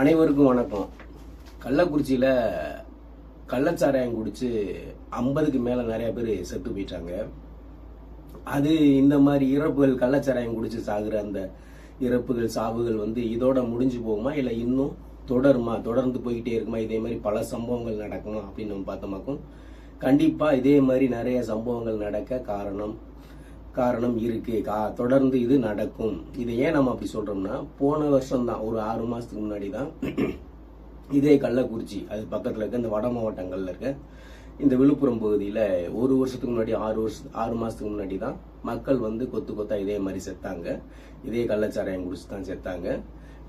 அனைவருக்கும் வணக்கம். கள்ளக்குறிச்சியில் கள்ளச்சாராயம் குடித்து ஐம்பதுக்கு மேலே நிறைய பேர் செத்து போயிட்டாங்க. அது இந்த மாதிரி இறப்புகள் கள்ளச்சாராயம் குடித்து சாகுற அந்த இறப்புகள் சாவுகள் வந்து இதோட முடிஞ்சு போகுமா? இல்லை இன்னும் தொடருமா? தொடர்ந்து போய்கிட்டே இருக்குமா? இதே மாதிரி பல சம்பவங்கள் நடக்குமா அப்படின்னு நம்ம பார்த்தோமாக்கும் கண்டிப்பாக இதே மாதிரி நிறைய சம்பவங்கள் நடக்க காரணம் காரணம் இருக்கு கா தொடர்ந்து இது நடக்கும். இதை ஏன் நம்ம அப்படி சொல்றோம்னா போன வருஷம் தான் ஒரு ஆறு மாசத்துக்கு முன்னாடி தான் இதே கள்ளக்குறிச்சி அது பக்கத்துல இருக்க இந்த வட மாவட்டங்கள்ல இருக்க இந்த விழுப்புரம் பகுதியில ஒரு வருஷத்துக்கு முன்னாடி ஆறு வருஷம் ஆறு மாசத்துக்கு முன்னாடி தான் மக்கள் வந்து கொத்து கொத்தா இதே மாதிரி செத்தாங்க. இதே கள்ளச்சாராயம் குடிச்சு தான் செத்தாங்க.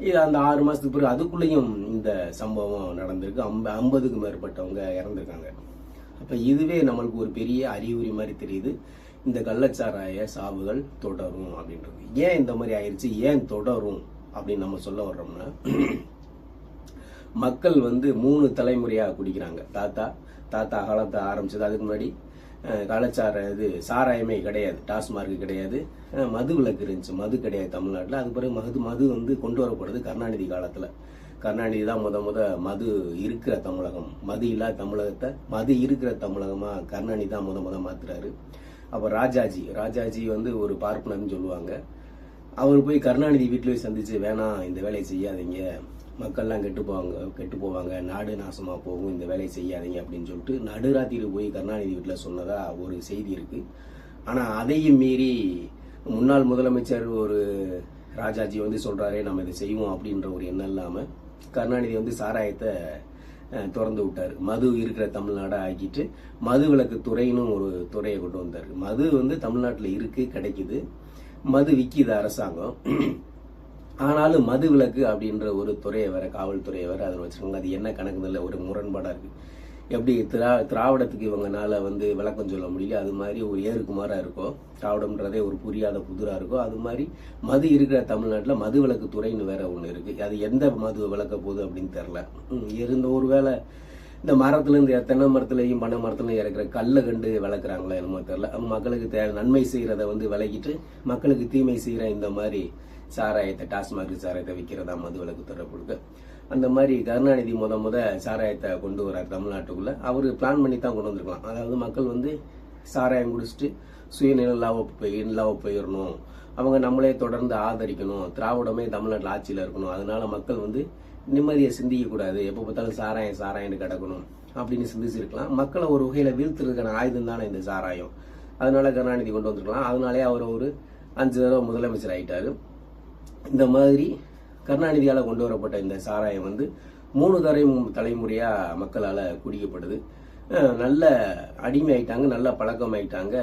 இது அந்த ஆறு மாசத்துக்கு பிறகு அதுக்குள்ளேயும் இந்த சம்பவம் நடந்திருக்கு. ஐம்ப ஐம்பதுக்கு மேற்பட்டவங்க இறந்துருக்காங்க. அப்ப இதுவே நம்மளுக்கு ஒரு பெரிய அறிகுறி மாதிரி தெரியுது. இந்த கள்ளச்சாராய சாவுகள் தொடரும் அப்படின்றது. ஏன் இந்த மாதிரி ஆயிடுச்சு ஏன் தொடரும் அப்படின்னு நம்ம சொல்ல வர்றோம்னா மக்கள் வந்து மூணு தலைமுறையாக குடிக்கிறாங்க. தாத்தா தாத்தா காலத்தை ஆரம்பிச்சது அதுக்கு முன்னாடி. கலாச்சார இது சாராயமே கிடையாது. டாஸ்மார்க் கிடையாது. மது விளக்கு இருந்துச்சு. மது கிடையாது தமிழ்நாட்டில். அது பிறகு மது மது வந்து கொண்டு வரப்படுது கருணாநிதி காலத்தில். கருணாநிதி தான் முத முத மது இருக்கிற தமிழகம். மது இல்லாத தமிழகத்தை மது இருக்கிற தமிழகமாக கருணாநிதி தான் முத முத மாத்துறாரு. அப்போ ராஜாஜி ராஜாஜி வந்து ஒரு பார்ப்பனர்னு சொல்லுவாங்க. அவர் போய் கருணாநிதி வீட்டில் போய் சந்திச்சு வேணாம் இந்த வேலையை செய்யாதீங்க. மக்கள்லாம் கெட்டு போவாங்க கெட்டு போவாங்க. நாடு நாசமாக போகும். இந்த வேலையை செய்யாதீங்க. அப்படின்னு சொல்லிட்டு நடுராத்திரி போய் கருணாநிதி வீட்டில் சொன்னதா ஒரு செய்தி இருக்கு. ஆனால் அதையும் மீறி முன்னாள் முதலமைச்சர் ஒரு ராஜாஜி வந்து சொல்றாரே நம்ம இதை செய்வோம். அப்படின்ற ஒரு எண்ணம் இல்லாமல் கருணாநிதி வந்து சாராயத்தை திறந்து விட்டார். மது இருக்கிற தமிழ்நாடாக ஆக்கிட்டு மது விலக்கு துறைன்னு ஒரு துறையை கொண்டு வந்தார். மது வந்து தமிழ்நாட்டில் இருக்கு கிடைக்குது. மது விற்கிது அரசாங்கம். ஆனாலும் மது விலக்கு அப்படின்ற ஒரு துறையை வேற காவல்துறையை வேற அதில் வச்சுருக்காங்க. அது என்ன கணக்குன்னு இல்லை ஒரு முரண்பாடாக இருக்குது எப்படி திரா திராவிடத்துக்கு இவங்கனால வந்து விளக்கம் சொல்ல முடியல. அது மாதிரி ஒரு ஏறுக்குமாரா இருக்கும். திராவிடம்ன்றதே ஒரு புரியாத புதுராக இருக்கும். அது மாதிரி மது இருக்கிற தமிழ்நாட்டில் மது விளக்கு துறைன்னு வேற ஒன்று இருக்குது அது எந்த மது விளக்க போகுது அப்படின்னு தெரில இருந்த ஒரு வேளை இந்த மரத்துலேருந்து தென்னை மரத்துலயும் பனை மரத்துலையும் இறக்குற கல்லை கண்டு விளக்குறாங்களா என்னமோ தெரில மக்களுக்கு தேவை நன்மை செய்கிறத வந்து விளக்கிட்டு மக்களுக்கு தீமை செய்கிற இந்த மாதிரி சாராயத்தை டாஸ்மாக் சாராயத்தை விற்கிறதா மது விலக்கு தரப்படுது அந்த மாதிரி கருணாநிதி முத முத சாராயத்தை கொண்டு வரார் தமிழ்நாட்டுக்குள்ள. அவரு பிளான் பண்ணி தான் கொண்டு வந்திருக்கலாம். அதாவது மக்கள் வந்து சாராயம் குடிச்சிட்டு சுயநிலாவ போய் நிலாவ போயிடணும் அவங்க நம்மளே தொடர்ந்து ஆதரிக்கணும். திராவிடமே தமிழ்நாட்டில் ஆட்சியில் இருக்கணும். அதனால மக்கள் வந்து நிம்மதியை சிந்திக்க கூடாது. எப்போ பார்த்தாலும் சாராயம் சாராயம்னு கிடக்கணும் அப்படின்னு சிந்திச்சிருக்கலாம். மக்களை ஒரு வகையில வீழ்த்துறதுக்கான ஆயுதம் தானே இந்த சாராயம். அதனால கருணாநிதி கொண்டு வந்திருக்கலாம். அதனாலே அவர் ஒரு அஞ்சு தடவை முதலமைச்சர் ஆயிட்டாரு. இந்த மாதிரி கருணாநிதியால் கொண்டு வரப்பட்ட இந்த சாராயம் வந்து மூணு தரை தலைமுறையாக மக்களால் குடிக்கப்படுது நல்ல அடிமை ஆயிட்டாங்க நல்ல பழக்கம் ஆயிட்டாங்க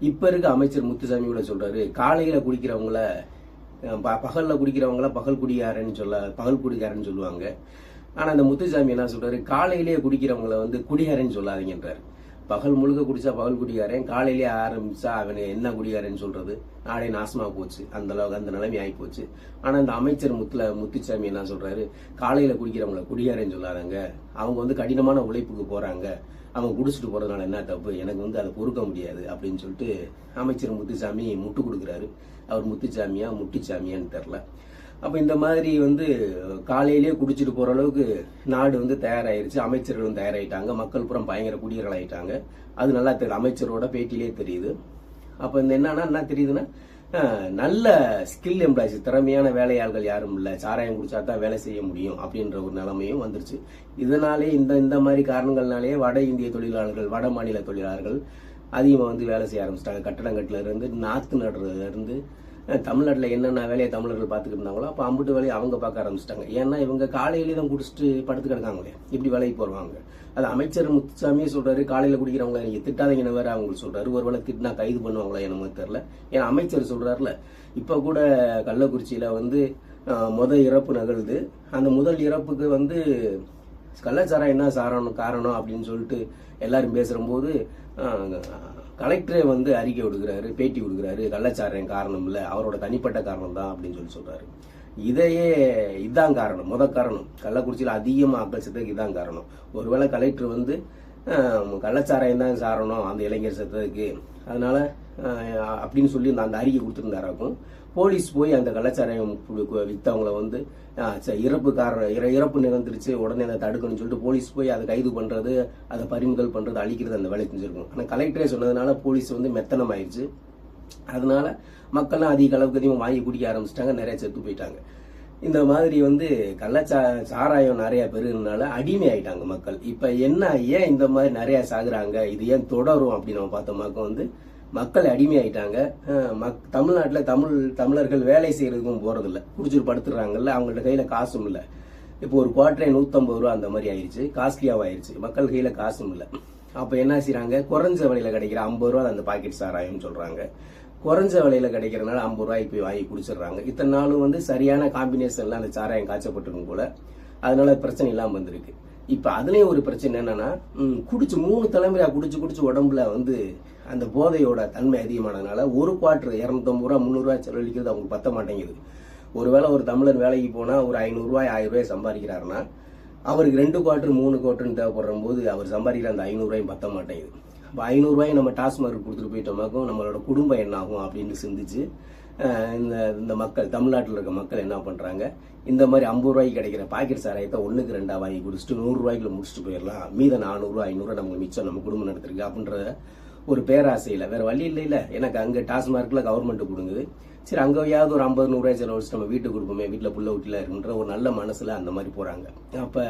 இப்போ இருக்க அமைச்சர் முத்துசாமி கூட சொல்கிறாரு காலையில் குடிக்கிறவங்கள பகலில் ப- குடிக்கிறவங்கள பகல் குடிகாரன்னு சொல்ல பகல் குடிகாரன்னு சொல்லுவாங்க. ஆனால் அந்த முத்துசாமி என்ன சொல்கிறாரு காலையிலேயே குடிக்கிறவங்கள வந்து குடிகாரன்னு சொல்லாதீங்கன்றார். பகல் முழுக்க குடிச்சா பகல் குடிகாரன் காலையிலேயே ஆரம்பிச்சா அவனை என்ன குடிகாரன்னு சொல்றது? நாடே நாசமா போச்சு. அந்த அளவுக்கு அந்த நிலைமை ஆகி போச்சு ஆனா இந்த அமைச்சர் முத்துல முத்துச்சாமி என்ன சொல்றாரு? காலையில குடிக்கிறவங்கள குடிகாரன்னு சொல்லாதாங்க. அவங்க வந்து கடினமான உழைப்புக்கு போறாங்க. அவங்க குடிச்சிட்டு போறதுனால என்ன தப்பு? எனக்கு வந்து அதை பொறுக்க முடியாது அப்படின்னு சொல்லிட்டு அமைச்சர் முத்துசாமி முட்டு கொடுக்குறாரு. அவர் முத்துச்சாமியா முட்டுச்சாமியான்னு தெரில அப்போ இந்த மாதிரி வந்து காலையிலேயே குடிச்சிட்டு போகிற அளவுக்கு நாடு வந்து தயாராகிருச்சு அமைச்சர்களும் தயாராகிட்டாங்க மக்கள் புறம் பயங்கர குடியர்களாகிட்டாங்க அது நல்லா தெரியுது. அமைச்சரோட பேட்டியிலே தெரியுது. அப்போ இந்த என்னன்னா என்ன தெரியுதுன்னா நல்ல ஸ்கில் எம்ப்ளாய்ஸ் திறமையான வேலையாள்கள் யாரும் இல்லை. சாராயம் குடிச்சா தான் வேலை செய்ய முடியும் அப்படின்ற ஒரு நிலைமையும் வந்துருச்சு. இதனாலே இந்த இந்த மாதிரி காரணங்கள்னாலேயே வட இந்திய தொழிலாளர்கள் வட மாநில தொழிலாளர்கள் அதிகமாக வந்து வேலை செய்ய ஆரம்பிச்சிட்டாங்க. கட்டடங்கட்டுல இருந்து நாத்து நடுறதுல இருந்து தமிழ்நாட்டில் என்னென்ன வேலையை தமிழர்கள் பார்த்துக்கிட்டு இருந்தாங்களோ அப்போ அம்புட்டு வேலையை அவங்க பார்க்க ஆரம்பிச்சிட்டாங்க. ஏன்னா இவங்க காலையிலேயே தான் குடிச்சிட்டு படுத்து கிடக்காங்களே. இப்படி வேலைக்கு போடுவாங்க அது அமைச்சர் முத்துசாமியே காலையில் காலையில நீங்கள் நீங்க திட்டாதீங்கன்னு வேறு அவங்க ஒரு ஒருவேளை திட்டினா கைது பண்ணுவாங்களா என்னமோ தெரில ஏன்னா அமைச்சர் சொல்கிறாருல இப்போ கூட கள்ளக்குறிச்சியில் வந்து முதல் இறப்பு நிகழ்து அந்த முதல் இறப்புக்கு வந்து கள்ளச்சாரம் என்ன சாரணும் காரணம் அப்படின்னு சொல்லிட்டு எல்லாரும் பேசும்போது கலெக்டரே வந்து அறிக்கை விடுக்கிறாரு பேட்டி கொடுக்குறாரு கள்ளச்சாரம் காரணம் இல்லை அவரோட தனிப்பட்ட காரணம் தான் அப்படின்னு சொல்லி சொல்கிறாரு இதையே இதான் காரணம் முத காரணம். கள்ளக்குறிச்சியில் அதிகமாக ஆக்கள் செத்ததுக்கு இதான் காரணம். ஒருவேளை கலெக்டர் வந்து ஆஹ், கள்ளச்சாராயம் தான் சாரணும் அந்த இளைஞர் செத்ததுக்கு அதனால அப்படின்னு சொல்லி அந்த அறிக்கை கொடுத்துருந்தாராக்கும் போலீஸ் போய் அந்த கள்ளச்சாராயம் விற்றவங்கள வந்து இறப்பு காரணம் இற- இறப்பு நிகழ்ந்துருச்சு உடனே அதை தடுக்கணும்னு சொல்லிட்டு போலீஸ் போய் அதை கைது பண்ணுறது அதை பறிமுதல் பண்ணுறது அழிக்கிறது அந்த வேலை செஞ்சுருக்கும். ஆனால் கலெக்டரே சொன்னதுனால போலீஸ் வந்து மெத்தனம் ஆயிடுச்சு அதனால மக்கள்லாம் அதிக அளவுக்கு அதிகமாக வாங்கி குடிக்க ஆரம்பிச்சிட்டாங்க நிறைய செத்து போயிட்டாங்க. இந்த மாதிரி வந்து கள்ளச்சா சாராயம் நிறைய பெருகிறதுனால அடிமை ஆயிட்டாங்க மக்கள். இப்போ என்ன ஏன் இந்த மாதிரி நிறைய சாகுறாங்க இது ஏன் தொடரும் அப்படின்னு நம்ம பார்த்தோம்னாக்க வந்து மக்கள் அடிமையாயிட்டாங்க. மக் தமிழ்நாட்டில் தமிழ் தமிழர்கள் வேலை செய்கிறதுக்கும் போகிறதில்ல குடிச்சிட்டு படுத்துறாங்கல்ல அவங்கள்ட்ட கையில் காசும் இல்லை. இப்போ ஒரு குவார்டரே நூற்றம்பது ரூபா அந்த மாதிரி ஆயிடுச்சு காஸ்ட்லியாக ஆயிடுச்சு மக்கள் கையில் காசும் இல்லை. அப்போ என்ன செய்கிறாங்க குறைஞ்ச விலையில் கிடைக்கிற ஐம்பது ரூபா அந்த பாக்கெட் சாராயம்னு சொல்கிறாங்க குறைஞ்ச விலையில் கிடைக்கிறனால ஐம்பது ரூபாய்க்கு போய் வாங்கி குடிச்சிடுறாங்க. இத்தனை நாளும் வந்து சரியான காம்பினேஷன்லாம் அந்த சாராயம் காய்ச்சப்பட்டிருக்கும் போல. அதனால பிரச்சனை இல்லாமல் வந்திருக்கு. இப்போ அதுலேயும் ஒரு பிரச்சனை என்னன்னா குடிச்சு மூணு தலைமுறையாக குடிச்சு குடிச்சு உடம்புல வந்து அந்த போதையோட தன்மை அதிகமானதுனால ஒரு குவார்ட்ரு இரநூத்தம்பது ரூபா முந்நூறுரூவா செலவழிக்கிறது அவங்களுக்கு பத்த மாட்டேங்குது. ஒருவேளை ஒரு தமிழர் வேலைக்கு போனால் ஒரு ஐநூறுரூவாய் ஆயிரம் ரூபாய் சம்பாதிக்கிறாருன்னா அவருக்கு ரெண்டு குவார்டர் மூணு குவார்டர்னு தேவைப்படுற போது அவர் சம்பாதிக்கிற அந்த ஐநூறுரூவாயும் பத்த மாட்டேங்குது. இப்போ ஐநூறுரூவாய் நம்ம டாஸ்மார்க் கொடுத்துட்டு போயிட்டோமாக்கும் நம்மளோட குடும்பம் என்ன ஆகும் அப்படின்னு சிந்திச்சு இந்த இந்த மக்கள் தமிழ்நாட்டில் இருக்க மக்கள் என்ன பண்ணுறாங்க இந்த மாதிரி ஐம்பது ரூபாய்க்கு கிடைக்கிற பாக்கெட் சாராயத்தை ஒன்றுக்கு ரெண்டாக வாங்கி குடிச்சிட்டு நூறுரூவாய்க்குள்ள முடிச்சுட்டு போயிடலாம். மீத நானூறுரூவா ஐநூறுரூவா நமக்கு மிச்சம் நம்ம குடும்பம் நடத்திருக்கு. அப்படின்ற ஒரு பேராசையில் வேறு வழி இல்லை இல்லை. எனக்கு அங்கே டாஸ்மார்க்கில் கவர்மெண்ட் கொடுங்குது. சரி அங்கேயாவது ஒரு ஐம்பது நூறுரூவா செலவழிச்சு நம்ம வீட்டுக்கு கொடுப்போமே வீட்டில் புள்ள வீட்டில் இருக்குன்ற ஒரு நல்ல மனசில் அந்த மாதிரி போகிறாங்க அப்போ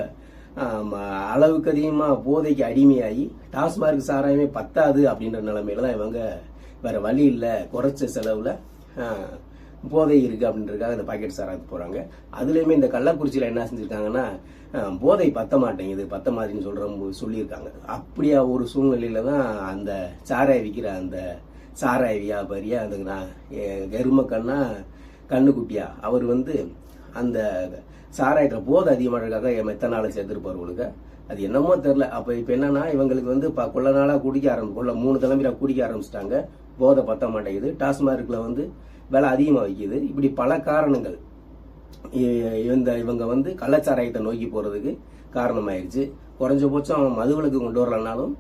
அளவுக்கு அதிகமாக போதைக்கு அடிமையாகி டாஸ்மார்க் சாராயமே பத்தாது அப்படின்ற நிலைமையில தான் இவங்க வேறு வழி இல்லை. குறைச்ச செலவில் போதை இருக்கு அப்படின்றதுக்காக அந்த பாக்கெட் சாராக போகிறாங்க அதுலேயுமே இந்த கள்ளக்குறிச்சியில் என்ன செஞ்சுருக்காங்கன்னா போதை பத்த மாட்டேங்குது பத்த மாதிரின்னு சொல்கிற சொல்லியிருக்காங்க. அப்படியா ஒரு சூழ்நிலையில் தான் அந்த சாராய விற்கிற அந்த சாராய வியாபாரியா அந்த நான் கருமக்கண்ணா கண்ணுக்குட்டியா அவர் வந்து அந்த சாராயத்தில் போதை அதிகமானதுக்காக மெத்தனால சேர்த்திருப்பார்களுக்கு அது என்னமோ தெரில அப்போ இப்போ என்னன்னா இவங்களுக்கு வந்து ப- கொள்ள நாளாக குடிக்க ஆரம்பி கொள்ள மூணு தலைமுறை குடிக்க ஆரம்பிச்சிட்டாங்க. போதை பத்த மாட்டேங்குது. டாஸ்மார்க்கில் வந்து விலை அதிகமாக வைக்கிது இப்படி பல காரணங்கள். இந்த இவங்க வந்து கள்ளச்சாராயத்தை நோக்கி போகிறதுக்கு காரணமாயிருச்சு. குறைஞ்சபட்சம் மதுவிலக்கு கொண்டு வரலனாலும்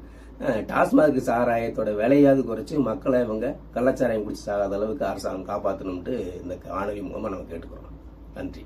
டாஸ்மாக் சாராயத்தோட விலையாவது குறைச்சி மக்களை இவங்க கள்ளச்சாராயம் குடிச்சு சாகாத அளவுக்கு அரசாங்கம் காப்பாற்றணும்ட்டு இந்த காணொலி மூலமாக நம்ம கேட்டுக்கிறோம். நன்றி.